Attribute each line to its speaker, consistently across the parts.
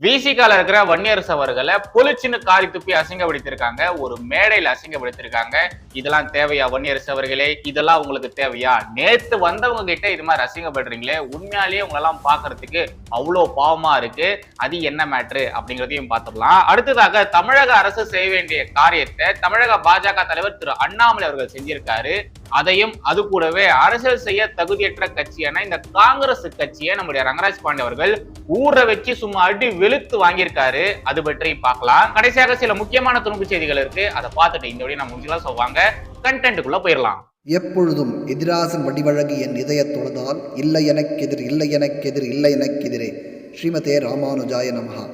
Speaker 1: விசிகால இருக்கிற வன்னியரசு அவர்களை பொலிச்சின்னு காரி துப்பி அசிங்கப்படுத்திருக்காங்க ஒரு மேடையில அசிங்கப்படுத்திருக்காங்க இதெல்லாம் தேவையா வன்னியரசு அவர்களே இதெல்லாம் உங்களுக்கு தேவையா? நேத்து வந்தவங்க கிட்ட இது மாதிரி அசிங்கப்படுறீங்களே? உண்மையாலேயே உங்களெல்லாம் பாக்குறதுக்கு அவ்வளோ பாவமா இருக்கு. அது என்ன மேட்ரு அப்படிங்கிறதையும் பார்த்துடலாம் அடுத்ததாக தமிழக அரசு செய்ய வேண்டிய காரியத்தை தமிழக பாஜக தலைவர் திரு அண்ணாமலை அவர்கள் செஞ்சிருக்காரு. அதையும் அது கூடவே அரசியல் செய்ய தகுதியற்ற கட்சியான இந்த காங்கிரஸ் கட்சியை நம்முடைய ரங்கராஜ் பாண்டே அவர்கள் ஊற வச்சு சும்மா அடி வெளுத்து வாங்கியிருக்காரு. அது பற்றி பார்க்கலாம். கடைசியாக சில முக்கியமான துணுக்கு செய்திகள் இருக்கு. அதை பார்த்துட்டு இந்த வழி நம்ம முடிச்சுக்கலாம். சொல்லுவாங்க கண்டென்ட்டுக்குள்ள போயிடலாம்.
Speaker 2: எப்பொழுதும் எதிராசன் வடிவழகு என் இதயத் தொழுதால் இல்லை எனக்கெதிர் இல்லை எனக்கெதிர் இல்லை எனக்கெதிரே. ஸ்ரீமதே ராமானுஜாய நமஹா.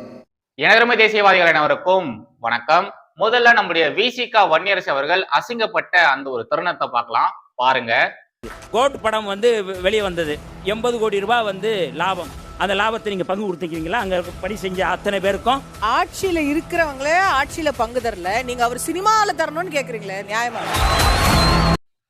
Speaker 1: எனதருமை தேசியவாதிகள் அனைவருக்கும் வணக்கம். முதல்ல நம்முடைய விசிகா வன்னியரசு அவர்கள் அசிங்கப்பட்ட அந்த ஒரு தருணத்தை பார்க்கலாம். பாருங்க.
Speaker 3: கோட் படம் வந்து வெ- வெளியே வந்தது. எண்பது கோடி ரூபாய் வந்து லாபம். அந்த லாபத்தை நீங்க பங்கு கொடுத்துக்கிறீங்களா அங்க பணி செஞ்ச அத்தனை பேருக்கும்?
Speaker 4: ஆட்சியில இருக்கிறவங்களே ஆட்சியில பங்கு தரல. நீங்க அவர் சினிமால தரணும்னு கேக்குறீங்களே நியாயமா?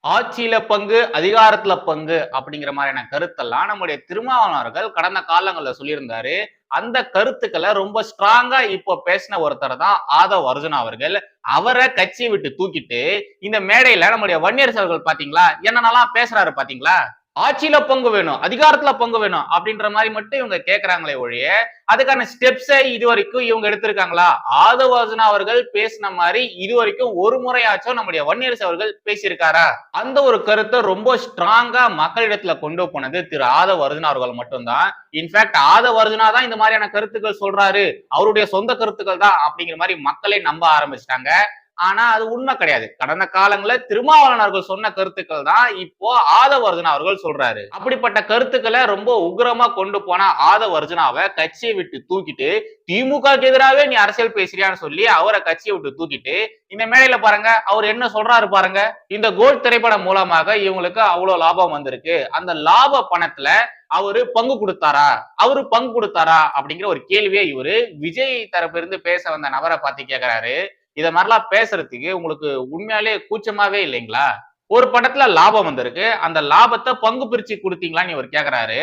Speaker 1: ஆட்சியில பங்கு அதிகாரத்துல பங்கு அப்படிங்கிற மாதிரியான கருத்தெல்லாம் நம்முடைய திருமாவளவர்கள் கடந்த காலங்கள்ல சொல்லியிருந்தாரு. அந்த கருத்துக்களை ரொம்ப ஸ்ட்ராங்கா இப்போ பேசின ஒருத்தர் தான் ஆதவ் அர்ஜுனா அவர்கள். அவரை கட்சியை விட்டு தூக்கிட்டு இந்த மேடையில நம்முடைய வன்னியர் அவர்கள் பாத்தீங்களா? என்னென்னலாம் பேசுறாரு பாத்தீங்களா? ஆட்சியில பங்கு வேணும் அதிகாரத்துல பங்கு வேணும் அப்படின்ற மாதிரி மட்டும் இவங்க கேட்கறாங்களே ஒழிய அதுக்கான ஸ்டெப்ஸை இது வரைக்கும் இவங்க எடுத்திருக்காங்களா? ஆதவாசனா அவர்கள் பேசின மாதிரி இது வரைக்கும் ஒரு முறையாச்சும் நம்முடைய வன்னியரசு அவர்கள் பேசியிருக்காரா? அந்த ஒரு கருத்தை ரொம்ப ஸ்ட்ராங்கா மக்களிடத்துல கொண்டு போனது திரு ஆதவ் அவர்கள் மட்டும்தான். இன்ஃபேக்ட் ஆதவ் தான் இந்த மாதிரியான கருத்துக்கள் சொல்றாரு. அவருடைய சொந்த கருத்துக்கள் தான் அப்படிங்கிற மாதிரி மக்களே நம்ப ஆரம்பிச்சிட்டாங்க. ஆனா அது உண்மை கிடையாது. கடந்த காலங்களில் திருமாவளவன் அவர்கள் சொன்ன கருத்துக்கள் தான் இப்போ ஆதவ் அவர்கள் சொல்றாரு. அப்படிப்பட்ட கருத்துக்களை ரொம்ப உக்ரமா கொண்டு போன ஆதவர்ஜனாவை கட்சியை விட்டு தூக்கிட்டு திமுகவுக்கு எதிராகவே நீ அரசியல் பேசுறியான்னு சொல்லி அவரை கட்சியை விட்டு தூக்கிட்டு இந்த மேடையில பாருங்க அவர் என்ன சொல்றாரு பாருங்க இந்த கோல்ட் திரைப்படம் மூலமாக இவங்களுக்கு அவ்வளவு லாபம் வந்திருக்கு. அந்த லாப பணத்துல அவரு பங்கு கொடுத்தாரா? அவரு பங்கு கொடுத்தாரா? அப்படிங்கிற ஒரு கேள்வியை இவரு விஜய் தரப்பிலிருந்து பேச வந்த நபரை பார்த்து கேட்கிறாரு இதை மாதிரிலாம் பேசுறதுக்கு உங்களுக்கு உண்மையாலே கூச்சமாவே இல்லைங்களா? ஒரு படத்துல லாபம் வந்திருக்கு. அந்த லாபத்தை பங்கு பிரிச்சு கொடுத்தீங்களான்னு இவர் கேக்குறாரு.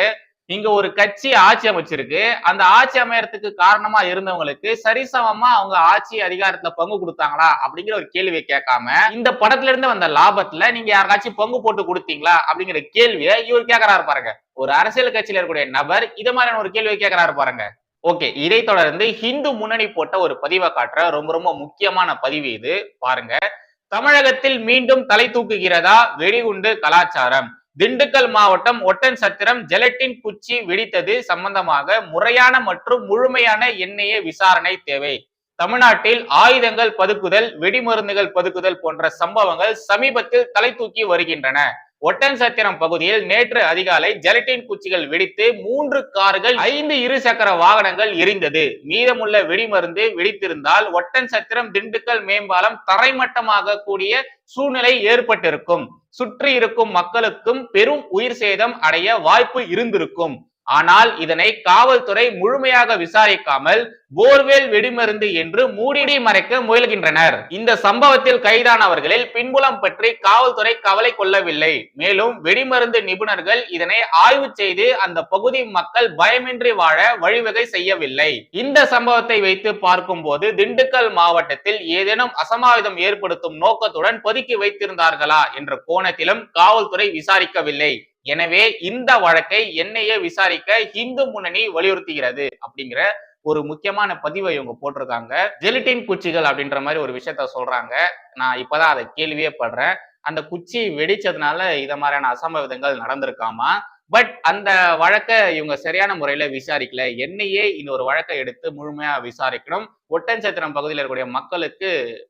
Speaker 1: இங்க ஒரு கட்சி ஆட்சி அமைச்சிருக்கு. அந்த ஆட்சி அமையறதுக்கு காரணமா இருந்தவங்களுக்கு சரிசமமா அவங்க ஆட்சி அதிகாரத்துல பங்கு கொடுத்தாங்களா அப்படிங்கிற ஒரு கேள்வியை கேட்காம இந்த படத்துல இருந்து வந்த லாபத்துல நீங்க யாருக்காச்சும் பங்கு போட்டு கொடுத்தீங்களா அப்படிங்கிற கேள்வியை இவர் கேட்கிறாரு பாருங்க. ஒரு அரசியல் கட்சியில இருக்கக்கூடிய நபர் இது மாதிரியான ஒரு கேள்வியை கேட்கிறாரு பாருங்க. ஓகே இதை தொடர்ந்து ஹிந்து முன்னணி போட்ட ஒரு பதிவை காட்டுற ரொம்ப ரொம்ப முக்கியமான பதிவு இது. பாருங்க. தமிழகத்தில் மீண்டும் தலை தூக்குகிறதா? வெடிகுண்டு கலாச்சாரம். திண்டுக்கல் மாவட்டம் ஒட்டன் சத்திரம் ஜெலட்டின் குச்சி வெடித்தது சம்பந்தமாக முறையான மற்றும் முழுமையான எண்ணெய விசாரணை தேவை. தமிழ்நாட்டில் ஆயுதங்கள் பதுக்குதல் வெடிமருந்துகள் பதுக்குதல் போன்ற சம்பவங்கள் சமீபத்தில் தலை தூக்கி வருகின்றன. ஒட்டன் சத்திரம் பகுதியில் நேற்று அதிகாலை ஜெலட்டின் குச்சிகள் வெடித்து மூன்று கார்கள் ஐந்து இருசக்கர வாகனங்கள் எரிந்தது. மீதமுள்ள வெடிமருந்து வெடித்திருந்தால் ஒட்டன் சத்திரம் திண்டுக்கல் மேம்பாலம் தரைமட்டமாக கூடிய சூழ்நிலை ஏற்பட்டிருக்கும். சுற்றி இருக்கும் மக்களுக்கும் பெரும் உயிர் சேதம் அடைய வாய்ப்பு இருந்திருக்கும். ஆனால் இதனை காவல்துறை முழுமையாக விசாரிக்காமல் போர்வேல் வெடிமருந்து என்று மூடி மறைக்க முயல்கின்றனர். இந்த சம்பவத்தில் கைதானவர்களில் பின்புலம் பற்றி காவல்துறை கவலை கொள்ளவில்லை. மேலும் வெடிமருந்து நிபுணர்கள் இதனை ஆய்வு செய்து அந்த பகுதி மக்கள் பயமின்றி வாழ வழிவகை செய்யவில்லை. இந்த சம்பவத்தை வைத்து பார்க்கும்போது திண்டுக்கல் மாவட்டத்தில் ஏதேனும் அசம்பாவிதம் ஏற்படுத்தும் நோக்கத்துடன் பொதுக்கி வைத்திருந்தார்களா என்ற கோணத்திலும் காவல்துறை விசாரிக்கவில்லை. எனவே இந்த வழக்கை என்ஐஏ விசாரிக்க இந்து முன்னணி வலியுறுத்துகிறது அப்படிங்கிற ஒரு முக்கியமான பதிவை இவங்க போட்டிருக்காங்க. ஜெலிட்டின் குச்சிகள் அப்படின்ற மாதிரி ஒரு விஷயத்த சொல்றாங்க. நான் இப்பதான் அதை கேள்வியே படுறேன். அந்த குச்சி வெடிச்சதுனால இத மாதிரியான அசம்பவிதங்கள் நடந்திருக்காமா பட் அந்த வழக்கை இவங்க சரியான முறையில விசாரிக்கல. என்னையே இந்த ஒரு வழக்கை எடுத்து முழுமையா விசாரிக்கணும். ஒட்டன்சத்திரம் பகுதியில் இருக்கக்கூடிய மக்களுக்கு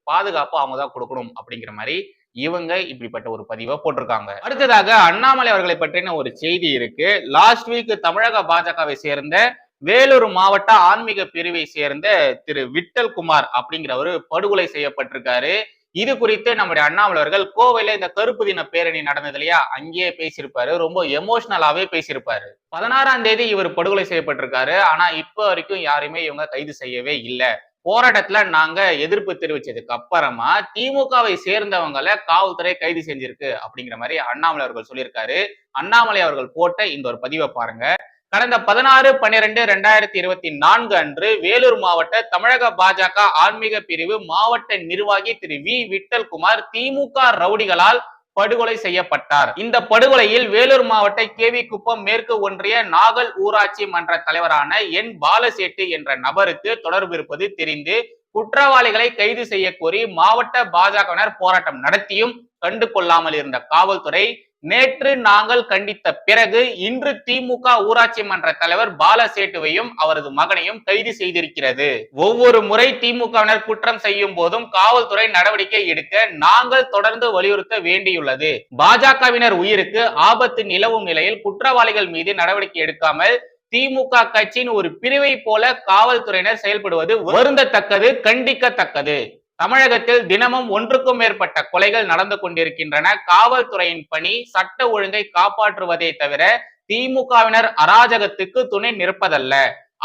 Speaker 1: பாதுகாப்பு அவங்க தான் கொடுக்கணும் அப்படிங்கிற மாதிரி இவங்க இப்படிப்பட்ட ஒரு பதிவை போட்டிருக்காங்க. அடுத்ததாக அண்ணாமலை அவர்களை பற்றின ஒரு செய்தி இருக்கு. லாஸ்ட் வீக் தமிழக பாஜகவை சேர்ந்த வேலூர் மாவட்ட ஆன்மீக பிரிவை சேர்ந்த திரு விட்டல் குமார் அப்படிங்கிறவர் படுகொலை செய்யப்பட்டிருக்காரு. இது குறித்து நம்முடைய அண்ணாமலைவர்கள் கோவையில இந்த கருப்பு தின பேரணி நடந்தது இல்லையா? அங்கேயே பேசியிருப்பாரு. ரொம்ப எமோஷனலாவே பேசியிருப்பாரு. பதினாறாம் தேதி இவர் படுகொலை செய்யப்பட்டிருக்காரு. ஆனா இப்ப வரைக்கும் யாருமே இவங்க கைது செய்யவே இல்லை. போராட்டத்துல நாங்க எதிர்ப்பு தெரிவிச்சதுக்கு அப்புறமா திமுகவை சேர்ந்தவங்களை காவல்துறை கைது செஞ்சிருக்கு அப்படிங்கிற மாதிரி அண்ணாமலை அவர்கள் சொல்லியிருக்காரு. அண்ணாமலை அவர்கள் போட்ட இந்த ஒரு பதிவை பாருங்க. கடந்த பதினாறு பன்னிரெண்டு ரெண்டாயிரத்தி இருபத்தி நான்கு அன்று வேலூர் மாவட்ட தமிழக பாஜக ஆன்மீக பிரிவு மாவட்ட நிர்வாகி திரு வி. விட்டல்குமார் திமுக ரவுடிகளால் படுகொலை செய்யப்பட்டார். இந்த படுகொலையில் வேலூர் மாவட்ட கேவி குப்பம் மேற்கு ஒன்றிய நாகல் ஊராட்சி மன்ற தலைவரான என் பாலசேட்டு என்ற நபருக்கு தொடர்பு இருப்பது தெரிந்து குற்றவாளிகளை கைது செய்ய கோரி மாவட்ட பாஜகவினர் போராட்டம் நடத்தியும் கண்டு கொள்ளாமல் இருந்த காவல்துறை நேற்று நாங்கள் கண்டித்த பிறகு இன்று திமுக ஊராட்சி மன்ற தலைவர் பாலசேட்டுவையும் அவரது மகனையும் கைது செய்திருக்கிறது. ஒவ்வொரு முறை திமுகவினர் குற்றம் செய்யும் போதும் காவல்துறை நடவடிக்கை எடுக்க நாங்கள் தொடர்ந்து வலியுறுத்த வேண்டியுள்ளது. பாஜகவினர் உயிருக்கு ஆபத்து நிலவும் நிலையில் குற்றவாளிகள் மீது நடவடிக்கை எடுக்காமல் திமுக கட்சியின் ஒரு பிரிவை போல காவல்துறையினர் செயல்படுவது வருந்தத்தக்கது கண்டிக்கத்தக்கது. தமிழகத்தில் தினமும் ஒன்றுக்கும் மேற்பட்ட கொலைகள் நடந்து கொண்டிருக்கின்றன. காவல்துறையின் பணி சட்ட ஒழுங்கை காப்பாற்றுவதை தவிர திமுகவினர் அராஜகத்துக்கு துணை நிற்பதல்ல.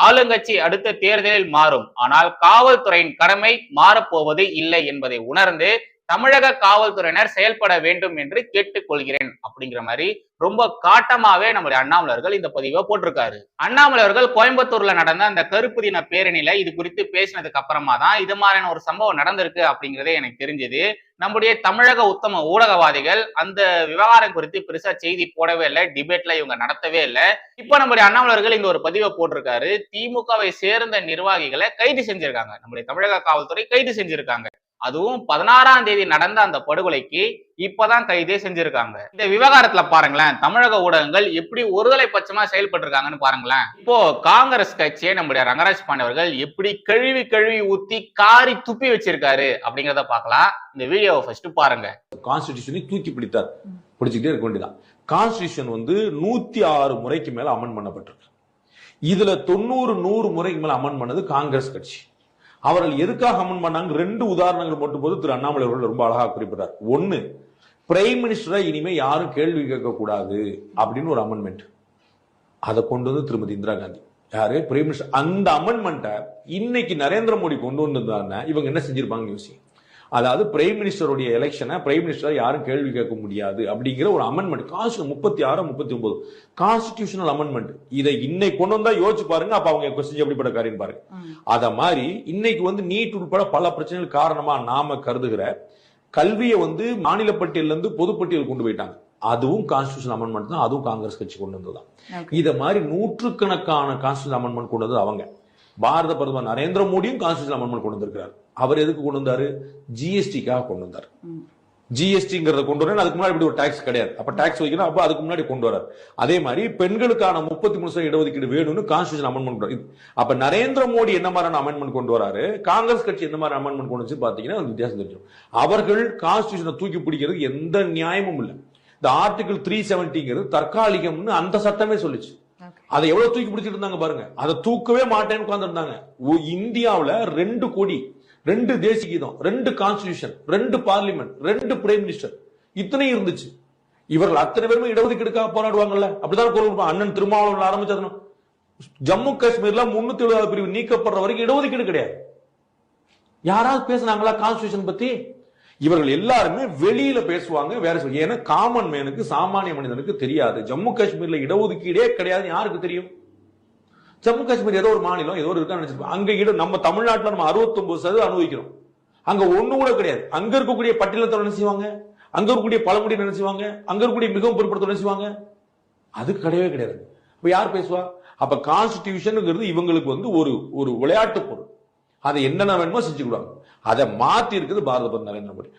Speaker 1: ஆளுங்கட்சி அடுத்த தேர்தலில் மாறும். ஆனால் காவல்துறையின் கடமை மாறப்போவது இல்லை என்பதை உணர்ந்து தமிழக காவல்துறையினர் செயல்பட வேண்டும் என்று கேட்டுக்கொள்கிறேன் அப்படிங்கிற மாதிரி ரொம்ப காட்டமாவே நம்முடைய அண்ணாமலர்கள் இந்த பதிவை போட்டிருக்காரு. அண்ணாமலர்கள் கோயம்புத்தூர்ல நடந்த அந்த கருப்பு தின பேரணியில இது குறித்து பேசினதுக்கு அப்புறமா தான் இது மாதிரியான ஒரு சம்பவம் நடந்திருக்கு அப்படிங்கிறதே எனக்கு தெரிஞ்சது. நம்முடைய தமிழக உத்தம ஊடகவாதிகள் அந்த விவகாரம் குறித்து பெருசா செய்தி போடவே இல்லை டிபேட்ல இவங்க நடத்தவே இல்லை. இப்ப நம்முடைய அண்ணாமலர்கள் இந்த ஒரு பதிவை போட்டிருக்காரு. திமுகவை சேர்ந்த நிர்வாகிகளை கைது செஞ்சிருக்காங்க. நம்முடைய தமிழக காவல்துறை கைது செஞ்சிருக்காங்க. அதுவும் பதினாறாம் தேதி நடந்த அந்த படுகொலைக்கு இப்பதான் கைதே செஞ்சிருக்காங்க. இந்த விவகாரத்துல பாருங்களேன் தமிழக ஊடகங்கள் எப்படி ஒருதலை பட்சமா செயல்பட்டு இருக்காங்கன்னு பாருங்களேன். இப்போ காங்கிரஸ் கட்சியை நம்முடைய ரங்கராஜ் பாண்டியவர்கள் எப்படி கழுவி கழுவி ஊத்தி காரி துப்பி வச்சிருக்காரு அப்படிங்கிறத பார்க்கலாம். இந்த வீடியோவை ஃபர்ஸ்ட் பாருங்க.
Speaker 5: கான்ஸ்டிடியூஷனை தூக்கி பிடித்தார். பிடிச்சிக்கிட்டே இருக்க வேண்டியதான் கான்ஸ்டிடியூஷன் வந்து நூத்தி ஆறு முறைக்கு மேல அமன் பண்ணப்பட்டிருக்கு. இதுல தொண்ணூறு நூறு முறைக்கு மேல அமன் பண்ணது காங்கிரஸ் கட்சி. அவர்கள் எதுக்காக அமன் பண்ணாங்க? ரெண்டு உதாரணங்கள் போட்டு போது திரு அண்ணாமலை அவர்கள் ரொம்ப அழகாக குறிப்பிட்டார். ஒன்னு பிரைம் மினிஸ்டரை இனிமே யாரும் கேள்வி கேட்க கூடாது அப்படின்னு ஒரு அமெண்ட்மெண்ட் அதை கொண்டு வந்து திருமதி இந்திரா காந்தி. யாரு? பிரைம் மினிஸ்டர் அந்த அமெண்ட்மெண்ட்டை இன்னைக்கு நரேந்திர மோடி கொண்டு வந்திருந்தாருன்னா இவங்க என்ன செஞ்சிருப்பாங்க யோசிங்க. அதாவது பிரைம் மினிஸ்டருடைய எலெக்ஷனை பிரைம் மினிஸ்டர் யாரும் கேள்வி கேட்க முடியாது அப்படிங்கிற ஒரு அமெண்ட்மெண்ட் கான்ஸ்டியூஷன் முப்பத்தி ஆறு முப்பத்தி ஒன்பது. கான்ஸ்டிடியூஷனல் அமெண்ட்மெண்ட் இதை இன்னைக்கு கொண்டு வந்தா யோசிச்சு பாருங்க அப்ப அவங்க கொஸ்டின் எப்படிப்பட்ட காரியம் பாருங்க. அத மாதிரி இன்னைக்கு வந்து நீட் உட்பட பல பிரச்சனைகள் காரணமா நாம கருதுகிற கல்வியை வந்து மாநில பட்டியல்ல இருந்து பொதுப்பட்டியல் கொண்டு போயிட்டாங்க. அதுவும் கான்ஸ்டியூஷன் அமெண்ட்மெண்ட் தான் அதுவும் காங்கிரஸ் கட்சி கொண்டு வந்ததுதான். இத மாதிரி நூற்றுக்கணக்கான கான்ஸ்டியூஷன் அமெண்ட்மெண்ட் கொண்டு வந்தது அவங்க. பாரத பிரதமர் நரேந்திர மோடியும் கான்ஸ்டியூஷன் அமெண்ட்மெண்ட் கொண்டு வந்திருக்கிறார். அவர் எதுக்கு கொண்டு வந்தாரு? ஜிஎஸ்டிக்காக கொண்டு வந்தார். ஜிஎஸ்டிங்கிறத கொண்டு வரேன் அதுக்கு முன்னாடி இப்படி ஒரு டாக்ஸ் கிடையாது. அப்ப டாக்ஸ் வைக்கணும் அப்ப அதுக்கு முன்னாடி கொண்டு வரார் அதே மாதிரி பெண்களுக்கான முப்பத்தி மூணு சதவீத இடஒதுக்கீடு வேணும்னு கான்ஸ்டியூஷன் அமெண்ட்மெண்ட் கொண்டு. அப்ப நரேந்திர மோடி என்ன மாதிரியான அமெண்ட்மெண்ட் கொண்டு வராரு காங்கிரஸ் கட்சி எந்த மாதிரி அமெண்ட்மெண்ட் கொண்டு வந்து பாத்தீங்கன்னா வித்தியாசம் தெரியும் அவர்கள் கான்ஸ்டியூஷனை தூக்கி பிடிக்கிறதுக்கு எந்த நியாயமும் இல்லை. இந்த ஆர்டிகல் த்ரீ செவன்டிங்கிறது தற்காலிகம்னு அந்த சட்டமே சொல்லுச்சு. அதை எவ்வளவு தூக்கி பிடிச்சிட்டு இருந்தாங்க பாருங்க. அதை தூக்கவே மாட்டேன்னு உட்கார்ந்துருந்தாங்க. இந்தியாவுல ரெண்டு கோடி ரெண்டு தேசிய கீதம் ரெண்டு கான்ஸ்டியூஷன் ரெண்டு பார்லிமெண்ட் ரெண்டு பிரைம் மினிஸ்டர் இத்தனை இருந்துச்சு. இவர்கள் அத்தனை பேருமே இடஒதுக்கீடுக்காக போராடுவாங்கல்ல. அப்படிதான் குரல் அண்ணன் திருமாவளவன் ஆரம்பிச்சதுனா ஜம்மு காஷ்மீர்ல முன்னூத்தி எழுபதாவது பிரிவு நீக்கப்படுற வரைக்கும் இடஒதுக்கீடு கிடையாது. யாராவது பேசுனாங்களா கான்ஸ்டியூஷன் பத்தி? இவர்கள் எல்லாருமே வெளியில பேசுவாங்க வேற ஏன்னா காமன் மேனுக்கு சாமானிய மனிதனுக்கு தெரியாது. ஜம்மு காஷ்மீர்ல இடஒதுக்கீடே கிடையாது யாருக்கு தெரியும்? ஜம்மு காஷ்மீர் ஏதோ ஒரு மாநிலம் ஏதோ ஒரு இருக்கான்னு நினைச்சிருப்போம். அங்க நம்ம தமிழ்நாட்டில் நம்ம 69% சதவீதம் அனுபவிக்கிறோம். அங்க ஒண்ணு கூட கிடையாது. அங்க இருக்கக்கூடிய பட்டியலத்தை என்ன செய்வாங்க? அங்க இருக்கக்கூடிய பழங்குடி என்ன செய்வாங்க? அங்க இருக்கக்கூடிய மிகவும் பொருட்படுத்த என்ன செய்வாங்க? அது கிடையவே கிடையாது. இப்ப யார் பேசுவா? அப்ப கான்ஸ்டிடியூஷனுங்கிறது இவங்களுக்கு வந்து ஒரு ஒரு விளையாட்டு பொருள். அதை என்னென்ன வேணுமோ செஞ்சுக்கிடுவாங்க. அதை மாத்தி இருக்குது பாரத பிரதமர் நரேந்திர மோடி.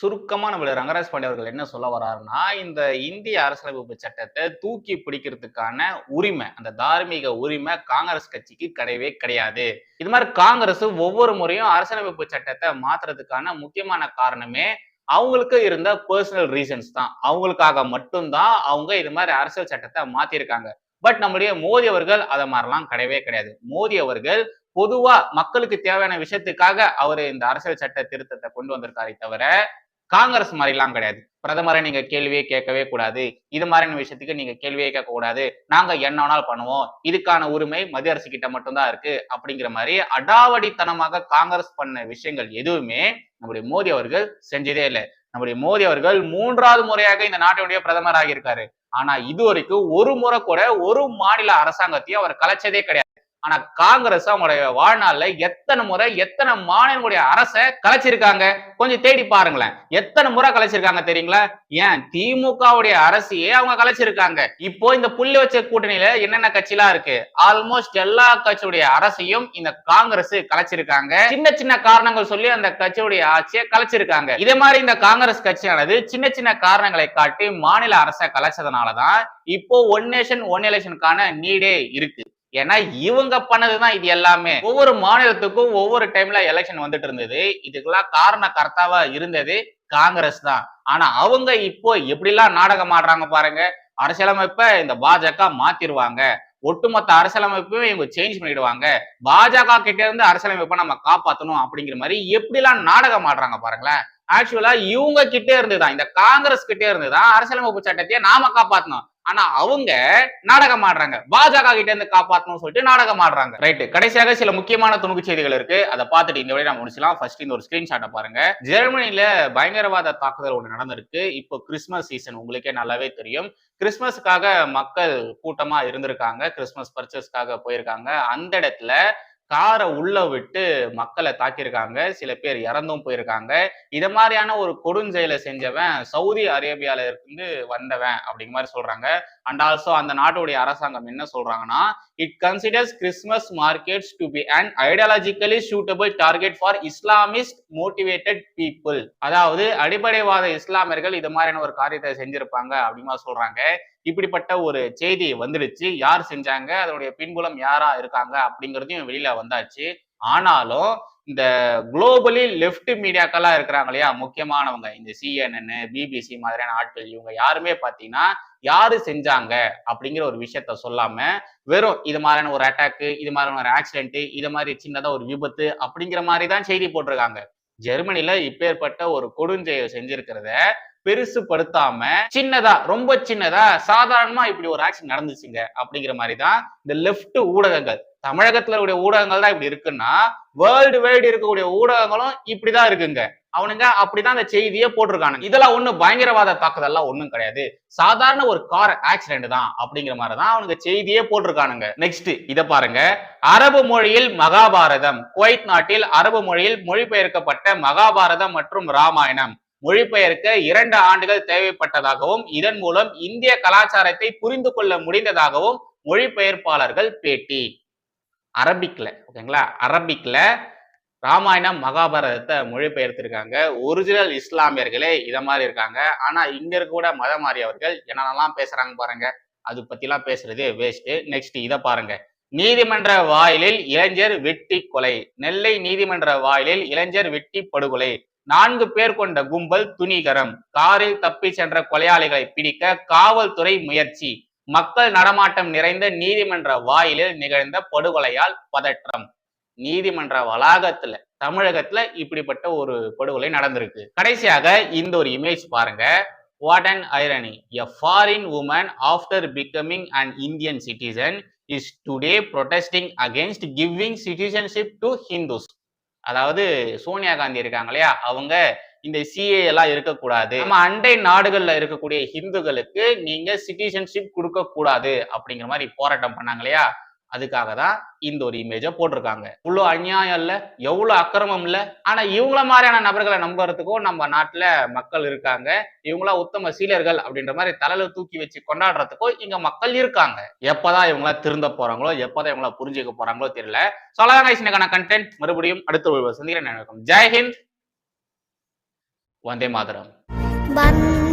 Speaker 1: சுருக்கமாக நம்மள ரங்கராஜ் பாண்டிய அவர்கள் என்ன சொல்ல வர்றாருன்னா இந்த இந்திய அரசியலமைப்பு சட்டத்தை தூக்கி பிடிக்கிறதுக்கான உரிமை அந்த தார்மீக உரிமை காங்கிரஸ் கட்சிக்கு கிடையவே கிடையாது. இது மாதிரி காங்கிரஸ் ஒவ்வொரு முறையும் அரசியலமைப்பு சட்டத்தை மாத்துறதுக்கான முக்கியமான காரணமே அவங்களுக்கு இருந்த பர்சனல் ரீசன்ஸ் தான். அவங்களுக்காக மட்டும்தான் அவங்க இது மாதிரி அரசியல் சட்டத்தை மாத்திருக்காங்க. பட் நம்மளுடைய மோடி அவர்கள் அதை மாதிரிலாம் கிடையவே கிடையாது. மோடி அவர்கள் பொதுவா மக்களுக்கு தேவையான விஷயத்துக்காக அவர் இந்த அரசியல் சட்ட திருத்தத்தை கொண்டு வந்திருக்காரே தவிர காங்கிரஸ் மாதிரிலாம் கிடையாது. பிரதமரை நீங்க கேள்வியே கேட்கவே கூடாது. இது மாதிரியான விஷயத்துக்கு நீங்க கேள்வியே கேட்க கூடாது. நாங்க என்ன வேணாலும் பண்ணுவோம். இதுக்கான உரிமை மத்திய அரசு கிட்ட மட்டும்தான் இருக்கு அப்படிங்கிற மாதிரி அடாவடித்தனமாக காங்கிரஸ் பண்ண விஷயங்கள் எதுவுமே நம்முடைய மோடி அவர்கள் செஞ்சதே இல்லை. நம்முடைய மோடி அவர்கள் மூன்றாவது முறையாக இந்த நாட்டினுடைய பிரதமர் ஆகியிருக்காரு ஆனா இது வரைக்கும் ஒரு முறை கூட ஒரு மாநில அரசாங்கத்தையும் அவர் கலைச்சதே கிடையாது. ஆனா காங்கிரஸ் அவங்களுடைய வாழ்நாள்ல எத்தனை முறை எத்தனை மாநிலங்களுடைய அரசை கலைச்சிருக்காங்க? கொஞ்சம் தேடி பாருங்களேன். எத்தனை முறை கலைச்சிருக்காங்க தெரியுங்களா? ஏன்? திமுகவுடைய அரசியே அவங்க கலைச்சிருக்காங்க. இப்போ இந்த புள்ளி வச்ச கூட்டணியில என்னென்ன கட்சிலாம் இருக்கு? ஆல்மோஸ்ட் எல்லா கட்சியுடைய அரசையும் இந்த காங்கிரஸ் கலைச்சிருக்காங்க. சின்ன சின்ன காரணங்கள் சொல்லி அந்த கட்சியுடைய ஆட்சியை கலைச்சிருக்காங்க. இதே மாதிரி இந்த காங்கிரஸ் கட்சியானது சின்ன சின்ன காரணங்களை காட்டி மாநில அரசை கலைச்சதுனாலதான் இப்போ ஒன் நேஷன் ஒன் எலெக்ஷனுக்கான நீடே இருக்கு. ஏன்னா இவங்க பண்ணதுதான் இது எல்லாமே. ஒவ்வொரு மாநிலத்துக்கும் ஒவ்வொரு டைம்ல எலெக்ஷன் வந்துட்டு இருந்தது. இதுக்கெல்லாம் காரண கர்த்தாவா இருந்தது காங்கிரஸ் தான். ஆனா அவங்க இப்போ எப்படிலாம் நாடகம் ஆடுறாங்க பாருங்க. அரசியலமைப்பை இந்த பாஜக மாத்திருவாங்க. ஒட்டுமொத்த அரசியலமைப்பையும் இவங்க சேஞ்ச் பண்ணிடுவாங்க. பாஜக கிட்ட இருந்து அரசியலமைப்பை நம்ம காப்பாத்தணும் அப்படிங்கிற மாதிரி எப்படிலாம் நாடகம் ஆடுறாங்க பாருங்களேன். ஆக்சுவலா இவங்க கிட்டே இருந்துதான் இந்த காங்கிரஸ் கிட்டே இருந்துதான் அரசியலமைப்பு சட்டத்தையே நாம காப்பாத்தணும். ஆனா அவங்க நாடகம் ஆடுறாங்க. பாஜக கிட்ட இருந்து காப்பாற்றணும்னு சொல்லிட்டு நாடகம் ஆடுறாங்க. ரைட் கடைசியாக சில முக்கியமான துணுக்கு செய்திகள் இருக்கு. அதை பார்த்துட்டு இந்த வழி நம்ம முடிச்சலாம் ஃபர்ஸ்ட் இந்த ஒரு ஸ்கிரீன்ஷாட்டை பாருங்க. ஜெர்மனில பயங்கரவாத தாக்குதல் ஒன்று நடந்திருக்கு. இப்போ கிறிஸ்மஸ் சீசன் உங்களுக்கே நல்லாவே தெரியும். கிறிஸ்மஸ்க்காக மக்கள் கூட்டமா இருந்திருக்காங்க. கிறிஸ்மஸ் பர்ச்சேஸ்க்காக போயிருக்காங்க. அந்த இடத்துல காரை உள்ள விட்டு மக்களை தாக்கியிருக்காங்க. சில பேர் இறந்தும் போயிருக்காங்க. இத மாதிரியான ஒரு கொடுஞ்செயலை செஞ்சவன் சவுதி அரேபியால இருந்து வந்தவன் அப்படிங்கிற மாதிரி சொல்றாங்க. அண்ட் ஆல்சோ அந்த நாட்டுடைய அரசாங்கம் என்ன சொல்றாங்கன்னா it considers Christmas markets to be and ideologically suitable target for Islamist motivated people அதாவது அடிப்படைவாத இஸ்லாமியர்கள் இது மாதிரியான ஒரு காரியத்தை செஞ்சிருப்பாங்க அப்படிமா சொல்றாங்க. இப்படிப்பட்ட ஒரு செய்தி வந்துடுச்சு. யார் செஞ்சாங்க? அதனுடைய பின்புலம் யாரா இருக்காங்க அப்படிங்கிறதையும் வெளியில வந்தாச்சு. ஆனாலும் இந்த குளோபலி லெஃப்ட் மீடியாக்கெல்லாம் இருக்கிறாங்க இல்லையா? முக்கியமானவங்க இந்த சிஎன்என் பிபிசி மாதிரியான ஆட்கள் இவங்க யாருமே பாத்தீங்கன்னா யாரு செஞ்சாங்க அப்படிங்கிற ஒரு விஷயத்த சொல்லாம வெறும் இது மாதிரியான ஒரு அட்டாக்கு இது மாதிரியான ஒரு ஆக்சிடென்ட் இது மாதிரி சின்னதா ஒரு விபத்து அப்படிங்கிற மாதிரி தான் செய்தி போட்டிருக்காங்க. ஜெர்மனில இப்பேற்பட்ட ஒரு கொடுஞ்செயல் செஞ்சிருக்கிறத பெருசுப்படுத்தாம சின்னதா ரொம்ப சின்னதா சாதாரணமா இப்படி ஒரு ஆக்ஷன் நடந்துச்சுங்க அப்படிங்கிற மாதிரி தான் இந்த லெப்ட் ஊடகங்கள். தமிழகத்துல இருக்கக்கூடிய ஊடகங்கள் தான் இப்படி இருக்குன்னா வேர்ல்டு வைடு இருக்கக்கூடிய ஊடகங்களும் இப்படிதான் இருக்குங்க. அவனுங்க அப்படிதான் அந்த செய்தியே போட்டிருக்கானுங்க. இதெல்லாம் ஒண்ணு பயங்கரவாத தாக்குதல்லாம் ஒண்ணும் கிடையாது. சாதாரண ஒரு கார் ஆக்சிடென்ட் தான் அப்படிங்கிற மாதிரி தான் அவனுங்க செய்தியே போட்டிருக்கானுங்க. நெக்ஸ்ட் இத பாருங்க. அரபு மொழியில் மகாபாரதம். குவைத் நாட்டில் அரபு மொழியில் மொழிபெயர்க்கப்பட்ட மகாபாரதம் மற்றும் ராமாயணம். மொழிபெயர்க்க இரண்டு ஆண்டுகள் தேவைப்பட்டதாகவும் இதன் மூலம் இந்திய கலாச்சாரத்தை புரிந்து கொள்ள முடிந்ததாகவும் மொழிபெயர்ப்பாளர்கள் பேட்டி. அரபிக்ல ஓகேங்களா அரபிக்ல ராமாயணம் மகாபாரதத்தை மொழிபெயர்த்திருக்காங்க. ஒரிஜினல் இஸ்லாமியர்களே இத மாதிரி இருக்காங்க. ஆனா இங்க கூட மத மாறியவர்கள் என்னென்னலாம் பேசுறாங்க பாருங்க. அது பத்திலாம் பேசுறதே வேஸ்ட் நெக்ஸ்ட் இதை பாருங்க. நீதிமன்ற வாயிலில் இளைஞர் வெட்டி கொலை. நெல்லை நீதிமன்ற வாயிலில் இளைஞர் வெட்டி படுகொலை. நான்கு பேர் கொண்ட கும்பல் துணிகரம். காரில் தப்பி சென்ற கொலையாளிகளை பிடிக்க காவல்துறை முயற்சி. மக்கள் நடமாட்டம் நிறைந்த நீதிமன்ற வாயிலில் நிகழ்ந்த படுகொலையால் பதற்றம். நீதிமன்ற வளாகத்துல தமிழகத்துல இப்படிப்பட்ட ஒரு படுகொலை நடந்திருக்கு. கடைசியாக இந்த ஒரு இமேஜ் பாருங்க. What and irony a foreign woman after becoming and Indian citizen is today protesting against giving citizenship to Hindus அதாவது சோனியா காந்தி இருக்காங்க இல்லையா? அவங்க இந்த சிஏ எல்லாம் இருக்கக்கூடாது. நம்ம அண்டை நாடுகள்ல இருக்கக்கூடிய ஹிந்துக்களுக்கு நீங்க சிட்டிசன்ஷிப் கொடுக்க கூடாது அப்படிங்கிற மாதிரி போராட்டம் பண்ணாங்க இல்லையா? அதுக்காக தான் இந்த ஒரு இமேஜை போட்டிருக்காங்க. இவ்வளோ அநியாயம் இல்ல எவ்வளவு அக்கிரமம் இல்ல. ஆனா இவங்கள மாதிரியான நபர்களை நம்புறதுக்கும் நம்ம நாட்டுல மக்கள் இருக்காங்க. இவங்களா உத்தம சீலர்கள் அப்படின்ற மாதிரி தலையில தூக்கி வச்சு கொண்டாடுறதுக்கும் இங்க மக்கள் இருக்காங்க. எப்பதான் இவங்களா திருந்த போறாங்களோ எப்பதான் இவங்களா புரிஞ்சுக்க போறாங்களோ தெரியல. சொல்லலாம் கண்டென்ட் மறுபடியும் அடுத்த ஒரு சந்திக்கிறேன். ஜெய்ஹிந்த் வந்தே மாதரம்.
Speaker 6: வந்தே